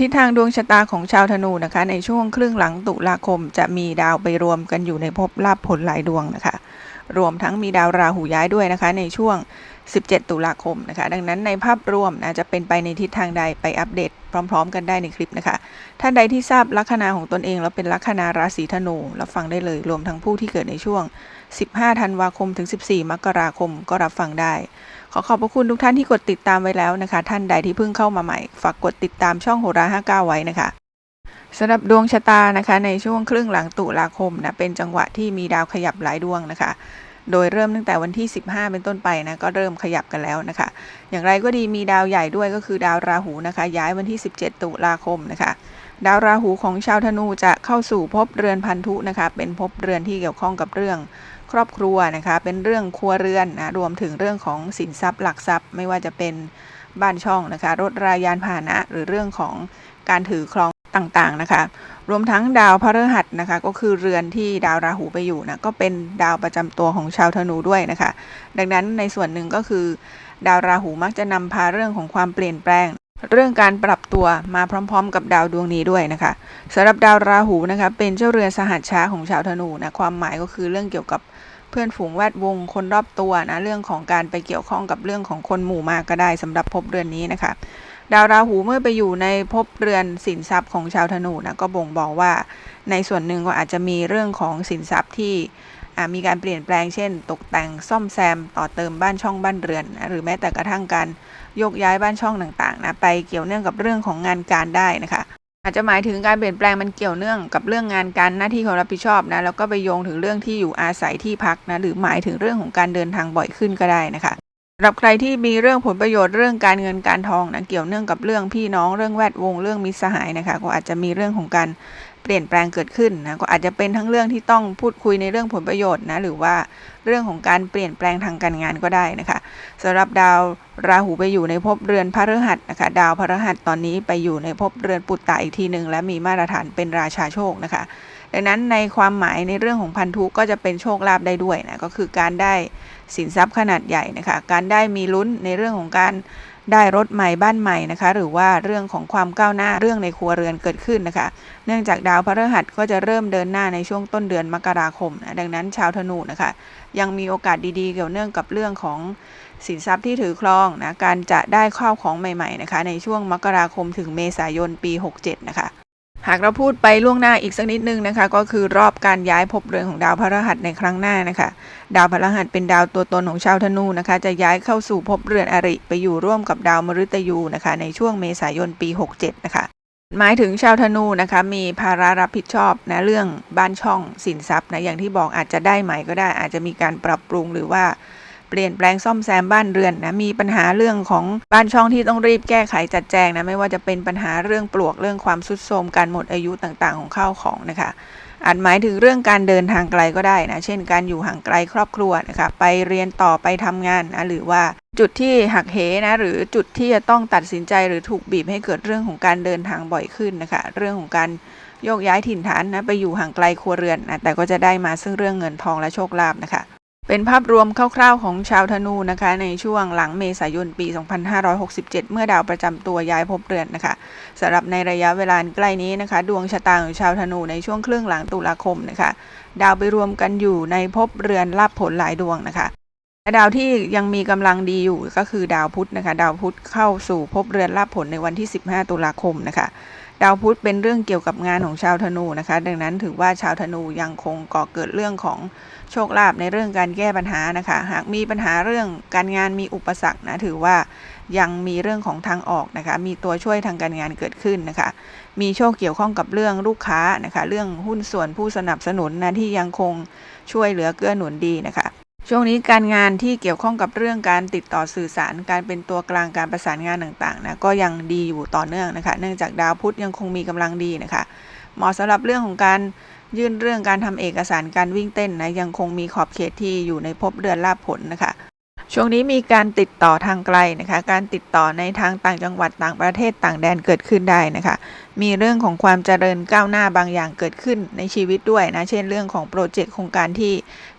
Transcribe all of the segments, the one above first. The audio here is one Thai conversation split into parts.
ทิศทางดวงชะตาของชาวธนูนะคะ ในช่วงครึ่งหลังตุลาคมจะมีดาวไปรวมกันอยู่ในภพลาภผลหลายดวงนะคะ รวมทั้งมีดาวราหูย้ายด้วยนะคะ ในช่วง 17 ตุลาคมนะคะ ดังนั้นในภาพรวมนะจะเป็นไปในทิศทางใดไปอัปเดตพร้อม ๆ กันได้ในคลิปนะคะ ท่านใดที่ทราบลัคนาของตนเองแล้วเป็นลัคนาราศีธนูรับฟังได้เลย รวมทั้งผู้ที่เกิดในช่วง 15 ธันวาคม ถึง 14 มกราคม ก็รับฟังได้ ขอขอบพระคุณทุกท่านที่กดติดตามไว้แล้วนะคะ ท่านใดที่เพิ่งเข้ามาใหม่ ฝากกดติดตามช่องโหรา59 ไว้นะคะสำหรับดวงชะตานะคะ ในช่วงครึ่งหลังตุลาคมนะ เป็นจังหวะที่มีดาวขยับหลายดวงนะคะโดยเริ่มตั้งแต่วันที่ 15 เป็นต้นไปนะก็เริ่มขยับกันแล้วนะคะ อย่างไรก็ดีมีดาวใหญ่ด้วยก็คือดาวราหูนะคะ ย้ายวันที่ 17 ตุลาคมนะคะ ดาวราหูของชาวธนูจะเข้าสู่ภพเรือนพันธุนะคะ เป็นภพเรือนที่เกี่ยวข้องกับเรื่อง ครอบครัวนะคะเป็นเรื่องครัวเรือนนะรวมถึงเรื่องของสินทรัพย์หลักทรัพย์ ไม่ว่าจะเป็นบ้านช่องนะคะรถรายานพาหนะ หรือเรื่องของการถือครองต่างๆนะคะ รวมทั้งดาวพฤหัสนะคะ ก็คือเรือนที่ดาวราหูไปอยู่นะก็เป็นดาวประจำตัวของชาวธนูด้วยนะคะ ดังนั้นในส่วนหนึ่งก็คือ ดาวราหูมักจะนำพาเรื่องของความเปลี่ยนแปลง เรื่องการปรับตัวมาพร้อม ๆ กับดาวดวงนี้ด้วยนะคะสำหรับดาวราหูนะคะเป็นเจ้าเรือนสหัสช้าของชาวธนูนะความหมายก็คือเรื่องเกี่ยวกับ เพื่อนฝูงแวดวงคนรอบตัวนะเรื่องของการไปเกี่ยวข้องกับเรื่องของคนหมู่มากก็ได้สำหรับภพเรือนนี้นะคะ ดาวราหูเมื่อไปอยู่ในภพเรือนสินทรัพย์ของชาวธนูนะก็บ่งบอกว่า ในส่วนหนึ่งก็อาจจะมีเรื่องของสินทรัพย์ที่มีการเปลี่ยนแปลงเช่น ตกแต่งซ่อมแซมต่อเติมบ้านช่องบ้านเรือนนะหรือแม้แต่กระทั่งการยกย้ายบ้านช่องต่างๆนะไปเกี่ยวเนื่องกับเรื่องของงานการได้นะคะ อาจจะหมายถึงการเปลี่ยนแปลงมันเกี่ยวเนื่องกับเรื่องงานการหน้าที่ของรับผิดชอบนะแล้วก็ไปโยงถึงเรื่องที่อยู่อาศัยที่พักนะหรือหมายถึงเรื่องของการเดินทางบ่อยขึ้นก็ได้นะคะสำหรับใครที่มีเรื่องผลประโยชน์เรื่องการเงินการทองนะเกี่ยวเนื่องกับเรื่องพี่น้องเรื่องแวดวงเรื่องมิตรสหายนะคะก็อาจจะมีเรื่องของการ เปลี่ยนแปลงเกิดขึ้นนะก็อาจจะเป็นทั้งเรื่องที่ต้องพูดคุยในเรื่องผลประโยชน์นะหรือว่าเรื่องของการเปลี่ยนแปลงทางการงานก็ได้นะคะสำหรับดาวราหูไปอยู่ในภพเรือนพฤหัสนะคะ ดาวพฤหัสตอนนี้ไปอยู่ในภพเรือนปุตตะอีกทีหนึ่งและมีมาตรฐานเป็นราชาโชคนะคะ ดังนั้นในความหมายในเรื่องของพันธุก็จะเป็นโชคลาภได้ด้วยนะก็คือการได้สินทรัพย์ขนาดใหญ่นะคะ การได้มีลุ้นในเรื่องของการ ได้รถใหม่บ้านใหม่นะคะ หรือว่าเรื่องของความก้าวหน้าเรื่องในครัวเรือนเกิดขึ้นนะคะ เนื่องจากดาวพฤหัสก็จะเริ่มเดินหน้าในช่วงต้นเดือนมกราคมนะดังนั้นชาวธนูนะคะ ยังมีโอกาสดีๆ เกี่ยวเนื่องกับเรื่องของสินทรัพย์ที่ถือครองนะการจะได้ข้าวของใหม่ๆนะคะ ในช่วงมกราคมถึงเมษายนปี 67 นะคะ หากเราพูดไปล่วงหน้าอีกสักนิดนึงนะคะ ก็คือรอบการย้ายภพเรือนของดาวพฤหัสในครั้งหน้านะคะ ดาวพฤหัสเป็นดาวตัวตนของชาวธนูนะคะ จะย้ายเข้าสู่ภพเรือนอริ ไปอยู่ร่วมกับดาวมฤตยูนะคะ ในช่วงเมษายนปี 67 นะคะ หมายถึงชาวธนูนะคะ มีภาระรับผิดชอบนะเรื่องบ้านช่องสินทรัพย์นะอย่างที่บอกอาจจะได้ใหม่ก็ได้ อาจจะมีการปรับปรุงหรือว่า เปลี่ยนแปลงซ่อมแซมบ้านเรือนนะมีปัญหาเรื่องของบ้านช่องที่ต้องรีบแก้ไขจัดแจงนะไม่ว่าจะเป็นปัญหาเรื่องปลวกเรื่องความสุดโทรมการหมดอายุต่างๆ ของข้าวของนะคะอาจหมายถึงเรื่องการเดินทางไกลก็ได้นะ เช่นการอยู่ห่างไกลครอบครัวนะคะ ไปเรียนต่อไปทำงานนะหรือว่าจุดที่หักเหนะหรือจุดที่จะต้องตัดสินใจหรือถูกบีบให้เกิดเรื่องของการเดินทางบ่อยขึ้นนะคะ เรื่องของการโยกย้ายถิ่นฐานนะไปอยู่ห่างไกลครัวเรือนนะแต่ก็จะได้มาซึ่งเรื่องเงินทองและโชคลาภนะคะ เป็นภาพรวมคร่าวๆของชาวธนูนะคะ ในช่วงหลังเมษายนปี 2567 เมื่อดาวประจำตัวย้ายภพเรือนนะคะสำหรับในระยะเวลาใกล้นี้นะคะ ดวงชะตาของชาวธนูในช่วงครึ่งหลังตุลาคมนะคะ ดาวไปรวมกันอยู่ในภพเรือนลาบผลหลายดวงนะคะและดาวที่ยังมีกำลังดีอยู่ก็คือดาวพุธนะคะ ดาวพุธเข้าสู่ภพเรือนลาบผลในวันที่ 15 ตุลาคมนะคะ ดาวพุธเป็นเรื่องเกี่ยวกับงานของชาวธนูนะคะ ดังนั้นถือว่าชาวธนูยังคงก่อเกิดเรื่องของ โชคลาภในเรื่องการแก้ปัญหานะคะ หากมีปัญหาเรื่องการงานมีอุปสรรคนะถือว่ายังมีเรื่องของทางออกนะคะ มีตัวช่วยทางการงานเกิดขึ้นนะคะ มีโชคเกี่ยวข้องกับเรื่องลูกค้านะคะ เรื่องหุ้นส่วนผู้สนับสนุนนะที่ยังคงช่วยเหลือเกื้อหนุนดีนะคะ ช่วงนี้การงานที่เกี่ยวข้องกับเรื่องการติดต่อสื่อสาร การเป็นตัวกลางการประสานงานต่างๆนะก็ยังดีอยู่ต่อเนื่องนะคะ เนื่องจากดาวพุธยังคงมีกำลังดีนะคะ เหมาะสำหรับเรื่องของการ ยื่นเรื่องการทำเอกสารการวิ่งเต้นนะยังคงมีขอบเขตที่อยู่ในภพเดือนลาภผลนะคะช่วงนี้มีการติดต่อทางไกลนะคะ การติดต่อในทางต่างจังหวัดต่างประเทศต่างแดนเกิดขึ้นได้นะคะ มีเรื่องของความเจริญก้าวหน้าบางอย่างเกิดขึ้นในชีวิตด้วยนะ เช่นเรื่องของโปรเจกต์โครงการที่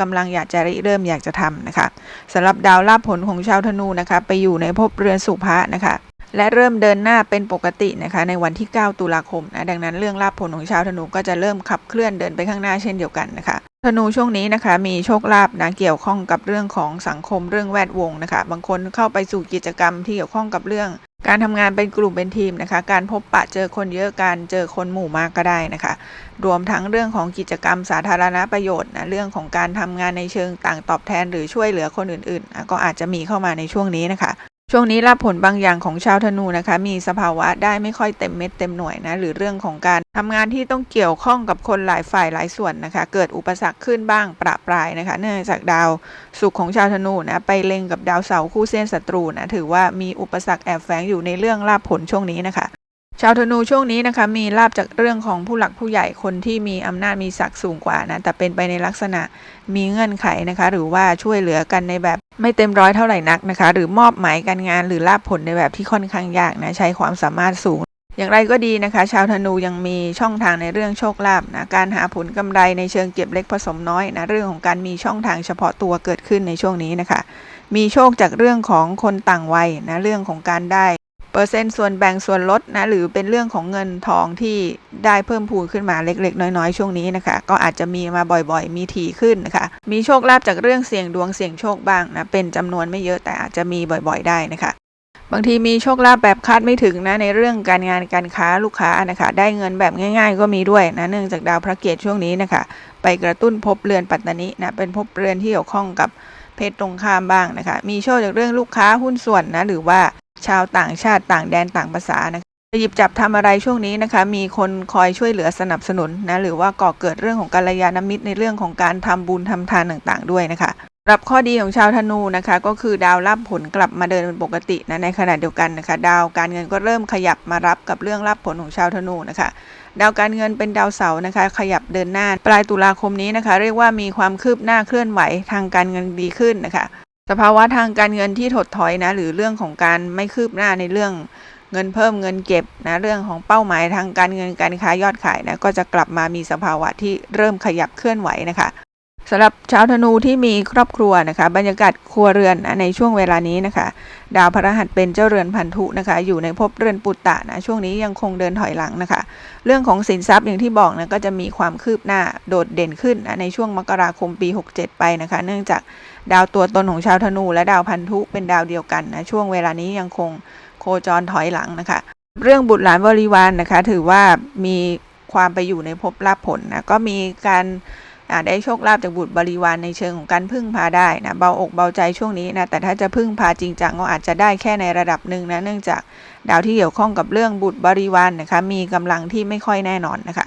กำลังอยากจะริเริ่มอยากจะทำนะคะสำหรับดาวลาภผลของชาวธนูนะคะ ไปอยู่ในภพเรือนสุภะนะคะ และเริ่มเดินหน้าเป็นปกตินะคะในวันที่ 9 ตุลาคมนะดังนั้นเรื่องลาภผลของชาวธนูก็จะเริ่มขับเคลื่อนเดินไปข้างหน้าเช่นเดียวกันนะคะธนูช่วงนี้นะคะมีโชคลาภนะเกี่ยวข้องกับเรื่องของสังคมเรื่องแวดวงนะคะ บางคนเข้าไปสู่กิจกรรมที่เกี่ยวข้องกับเรื่อง การทำงานเป็นกลุ่มเป็นทีมนะคะ การพบปะเจอคนเยอะการเจอคนหมู่มากก็ได้นะคะ รวมทั้งเรื่องของกิจกรรมสาธารณประโยชน์นะเรื่องของการทำงานในเชิงต่างตอบแทน หรือช่วยเหลือคนอื่นๆนะก็อาจจะมีเข้ามาในช่วงนี้นะคะ ช่วงนี้รับผลบางอย่างของชาวธนูนะคะ มีสภาวะได้ไม่ค่อยเต็มเม็ดเต็มหน่วยนะ หรือเรื่องของการทำงานที่ต้องเกี่ยวข้องกับคนหลายฝ่ายหลายส่วนนะคะ เกิดอุปสรรคขึ้นบ้างประปรายนะคะ เนื่องจากดาวสุขของชาวธนูนะไปเล็งกับดาวเสาร์คู่เส้นศัตรูนะถือว่ามีอุปสรรคแอบแฝงอยู่ในเรื่องลาภผลช่วงนี้นะคะชาวธนูช่วงนี้นะคะมีลาบจากเรื่องของผู้หลักผู้ใหญ่คนที่มีอำนาจมีศักดิ์สูงกว่านะแต่เป็นไปในลักษณะมีเงื่อนไขนะคะ หรือว่าช่วยเหลือกันในแบบ ไม่เต็มร้อยเท่าไหร่นักนะคะ หรือมอบหมายการงานหรือลาบผลในแบบที่ค่อนข้างยากนะใช้ความสามารถสูง อย่างไรก็ดีนะคะ ชาวธนูยังมีช่องทางในเรื่องโชคลาภนะการหาผลกำไรในเชิงเก็บเล็กผสมน้อยนะเรื่องของการมีช่องทางเฉพาะตัวเกิดขึ้นในช่วงนี้นะคะ มีโชคจากเรื่องของคนต่างวัยนะเรื่องของการได้ เปอร์เซ็นต์ส่วนแบ่งส่วนลดนะหรือเป็นเรื่องของเงินทองที่ได้เพิ่มพูนขึ้นมาเล็ก ๆ น้อย ๆ ช่วงนี้นะคะ ก็อาจจะมีมาบ่อยๆ มีถี่ขึ้นนะคะ มีโชคลาภจากเรื่องเสี่ยงดวงเสี่ยงโชคบ้างนะเป็นจำนวนไม่เยอะแต่อาจจะมีบ่อย ๆ ได้นะคะบางทีมีโชคลาภแบบคาดไม่ถึงนะในเรื่องการงานการค้าลูกค้านะคะได้เงินแบบง่าย ๆ ก็มีด้วยนะเนื่องจากดาวพระเกียรติช่วงนี้นะคะ ไปกระตุ้นภพเรือนปัตตานินะเป็นภพเรือนที่เกี่ยวข้องกับ เพศตรงข้ามบ้างนะคะ มีโชคจากเรื่องลูกค้าหุ้นส่วนนะหรือว่าชาวต่างชาติต่างแดนต่างภาษานะคะจะหยิบจับทำอะไรช่วงนี้นะคะ มีคนคอยช่วยเหลือสนับสนุนนะหรือว่าก่อเกิดเรื่องของกัลยาณมิตรในเรื่องของการทำบุญทำทานต่างๆ ด้วยนะคะรับข้อดีของชาวธนูนะคะ ก็คือดาวรับผลกลับมาเดินเป็นปกตินะในขณะเดียวกันนะคะ ดาวการเงินก็เริ่มขยับมารับกับเรื่องรับผลของชาวธนูนะคะ ดาวการเงินเป็นดาวเสาร์นะคะ ขยับเดินหน้า ปลายตุลาคมนี้นะคะ เรียกว่ามีความคืบหน้าเคลื่อนไหวทางการเงินดีขึ้นนะคะ สภาวะทางการเงินที่ถดถอยนะ หรือเรื่องของการไม่คืบหน้าในเรื่องเงินเพิ่มเงินเก็บนะเรื่องของเป้าหมายทางการเงินการค้ายอดขายนะก็จะกลับมามีสภาวะที่เริ่มขยับเคลื่อนไหวนะคะ สำหรับชาวธนูที่มีครอบครัวนะคะ บรรยากาศครัวเรือนนะในช่วงเวลานี้นะคะ ดาวพฤหัสเป็นเจ้าเรือนพันธุนะคะ อยู่ในภพเรือนปุตตะนะช่วงนี้ยังคงเดินถอยหลังนะคะ เรื่องของสินทรัพย์อย่างที่บอกนะก็จะมีความคืบหน้าโดดเด่นขึ้นนะในช่วงมกราคมปี 67 ไปนะคะ เนื่องจากดาวตัวตนของชาวธนู และดาวพันธุเป็นดาวเดียวกันนะช่วงเวลานี้ยังคงโคจรถอยหลังนะคะ เรื่องบุตรหลานบริวารนนะคะ ถือว่ามีความไปอยู่ในภพลาภผลนะก็มีการ ได้โชคลาภจากบุตรบริวารในเชิงของการพึ่งพาได้นะเบาอกเบาใจช่วงนี้นะแต่ถ้าจะพึ่งพาจริงจังก็อาจจะได้แค่ในระดับหนึ่งนะเนื่องจากดาวที่เกี่ยวข้องกับเรื่องบุตรบริวารนนะคะมีกำลังที่ไม่ค่อยแน่นอนนะคะ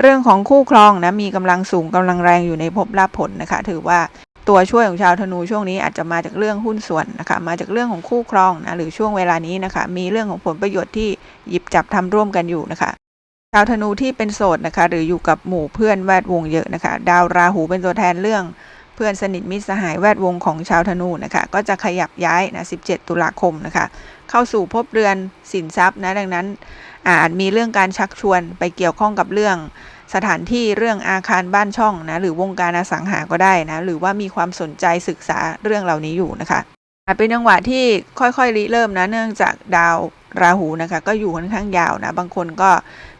เรื่องของคู่ครองนะมีกำลังสูงกำลังแรงอยู่ในภพลาภผลนะคะ ถือว่าตัวช่วยของชาวธนูช่วงนี้อาจจะมาจากเรื่องหุ้นส่วนนะคะ มาจากเรื่องของคู่ครองนะหรือช่วงเวลานี้นะคะ มีเรื่องของผลประโยชน์ที่หยิบจับทำร่วมกันอยู่นะคะาวธนูที่เป็นโสดนะคะ หรืออยู่กับหมู่เพื่อนแวดวงเยอะนะคะ ดาวราหูเป็นตัวแทนเรื่องเพื่อนสนิทมิตรสหายแวดวงของชาวธนูนะคะ ก็จะขยับย้ายนะ 17 ตุลาคมนะคะ เข้าสู่ภพเรือนสินทรัพย์นะ ดังนั้นอาจมีเรื่องการชักชวนไปเกี่ยวข้องกับเรื่องสถานที่เรื่องอาคารบ้านช่องนะ หรือวงการอสังหาก็ได้นะ หรือว่ามีความสนใจศึกษาเรื่องเหล่านี้อยู่นะคะอาจเป็นจังหวะที่ค่อยๆริเริ่มนะ เนื่องจากดาว ราหูนะคะ ก็อยู่ค่อนข้างยาวนะ บางคนก็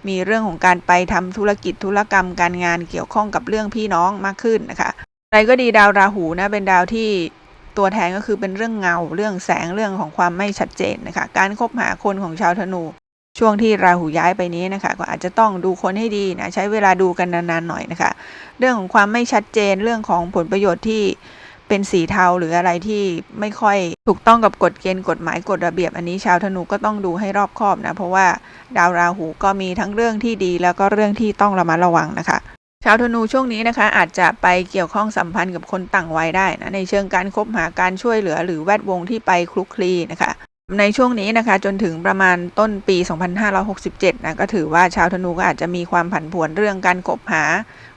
มีเรื่องของการไปทำธุรกิจธุรกรรมการงานเกี่ยวข้องกับเรื่องพี่น้องมากขึ้นนะคะอะไรก็ดีดาวราหูนะเป็นดาวที่ตัวแทนก็คือเป็นเรื่องเงา เรื่องแสงเรื่องของความไม่ชัดเจนนะคะ การคบหาคนของชาวธนูช่วงที่ราหูย้ายไปนี้นะคะ ก็อาจจะต้องดูคนให้ดีนะใช้เวลาดูกันนานๆหน่อยนะคะ เรื่องของความไม่ชัดเจนเรื่องของผลประโยชน์ที่ เป็นสีเทาหรืออะไรที่ไม่ค่อยถูกต้องกับกฎเกณฑ์กฎหมายกฎระเบียบ อันนี้ชาวธนูก็ต้องดูให้รอบคอบนะ เพราะว่าดาวราหูก็มีทั้งเรื่องที่ดี แล้วก็เรื่องที่ต้องระมัดระวังนะคะ ชาวธนูช่วงนี้นะคะ อาจจะไปเกี่ยวข้องสัมพันธ์กับคนต่างวัยได้นะในเชิงการคบหาการช่วยเหลือ หรือแวดวงที่ไปคลุกคลีนะคะในช่วงนี้นะคะจนถึงประมาณต้นปี 2567 นะก็ถือว่าชาวธนูก็อาจจะมีความผันผวนเรื่องการคบหา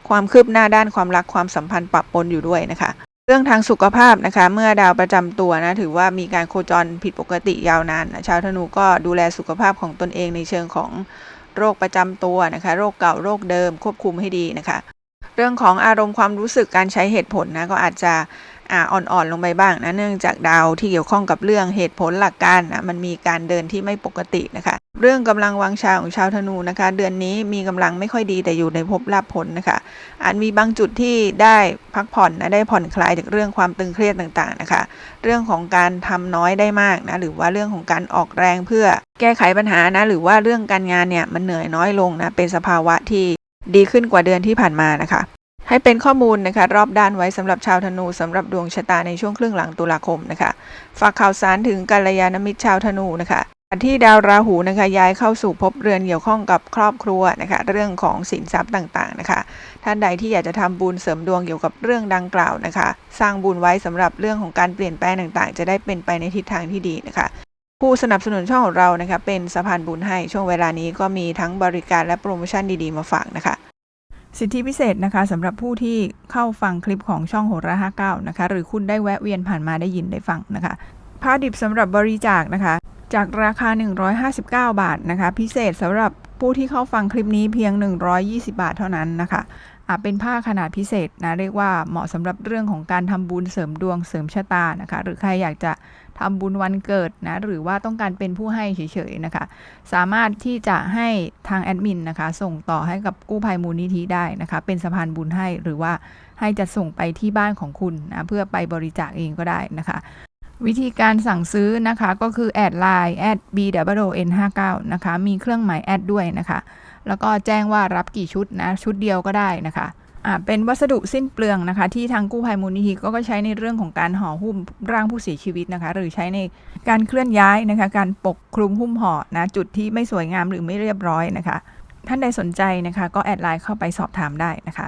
ความคืบหน้าด้านความรักความสัมพันธ์ปะปนอยู่ด้วยนะคะ เรื่องทางสุขภาพนะคะ เมื่อดาวประจำตัวนะถือว่ามีการโคจรผิดปกติยาวนานนะชาวธนูก็ดูแลสุขภาพของตนเองในเชิงของโรคประจำตัวนะคะ โรคเก่าโรคเดิม ควบคุมให้ดีนะคะ เรื่องของอารมณ์ความรู้สึกการใช้เหตุผลนะก็อาจจะออ่อนๆลงไปบ้างนะเนื่องจากดาวที่เกี่ยวข้องกับเรื่องเหตุผลหลักการนะมันมีการเดินที่ไม่ปกตินะคะ เรื่องกำลังวังชาของชาวธนูนะคะ เดือนนี้มีกำลังไม่ค่อยดีแต่อยู่ในภพลาภผลนะคะอาจมีบางจุดที่ได้พักผ่อนนะได้ผ่อนคลายจากเรื่องความตึงเครียดต่างๆนะคะ เรื่องของการทำน้อยได้มากนะหรือว่าเรื่องของการออกแรงเพื่อแก้ไขปัญหานะหรือว่าเรื่องการงานเนี่ยมันเหนื่อยน้อยลงนะเป็นสภาวะที่ดีขึ้นกว่าเดือนที่ผ่านมานะคะ ให้เป็นข้อมูลนะคะ รอบด้านไว้สำหรับชาวธนูสำหรับดวงชะตาในช่วงครึ่งหลังตุลาคมนะคะ ฝากข่าวสารถึงกัลยาณมิตรชาวธนูนะคะ ที่ดาวราหูนะคะย้ายเข้าสู่ภพเรือนเกี่ยวข้องกับครอบครัวนะคะเรื่องของสินทรัพย์ต่างๆนะคะ ท่านใดที่อยากจะทำบุญเสริมดวงเกี่ยวกับเรื่องดังกล่าวนะคะ สร้างบุญไว้สำหรับเรื่องของการเปลี่ยนแปลงต่างๆ จะได้เป็นไปในทิศทางที่ดีนะคะ ผู้สนับสนุนช่องของเรานะคะเป็นสะพานบุญให้ช่วงเวลานี้ก็มีทั้งบริการและโปรโมชั่นดีๆมาฝากนะคะสิทธิพิเศษนะคะสำหรับผู้ที่เข้าฟังคลิปของช่องโหรา59นะคะหรือคุณได้แวะเวียนผ่านมาได้ยินได้ฟังนะคะผ้าดิบสำหรับบริจาคนะคะ จากราคา 159 บาทนะคะ พิเศษสำหรับผู้ที่เข้าฟังคลิปนี้เพียง 120 บาทเท่านั้นนะคะอะเป็นผ้าขนาดพิเศษนะเรียกว่าเหมาะสำหรับเรื่องของการทำบุญเสริมดวงเสริมชะตานะคะ หรือใครอยากจะทำบุญวันเกิดนะหรือว่าต้องการเป็นผู้ให้เฉยๆนะคะ สามารถที่จะให้ทางแอดมินนะคะ ส่งต่อให้กับกู้ภัยมูลนิธิได้นะคะ เป็นสะพานบุญให้หรือว่าให้จะส่งไปที่บ้านของคุณนะเพื่อไปบริจาคเองก็ได้นะคะ วิธีการสั่งซื้อนะคะก็คือแอดไลน์แอด b w n 5 9นะคะ มีเครื่องหมายแอดด้วยนะคะ แล้วก็แจ้งว่ารับกี่ชุดนะ ชุดเดียวก็ได้นะคะอ่าเป็นวัสดุสิ้นเปลืองนะคะ ที่ทางกู้ภัยมูลนิธิก็ใช้ในเรื่องของการห่อหุ้มร่างผู้เสียชีวิตนะคะ หรือใช้ในการเคลื่อนย้ายนะคะ การปกคลุมหุ้มห่อนะจุดที่ไม่สวยงามหรือไม่เรียบร้อยนะคะ ท่านใดสนใจนะคะ ก็แอดไลน์เข้าไปสอบถามได้นะคะ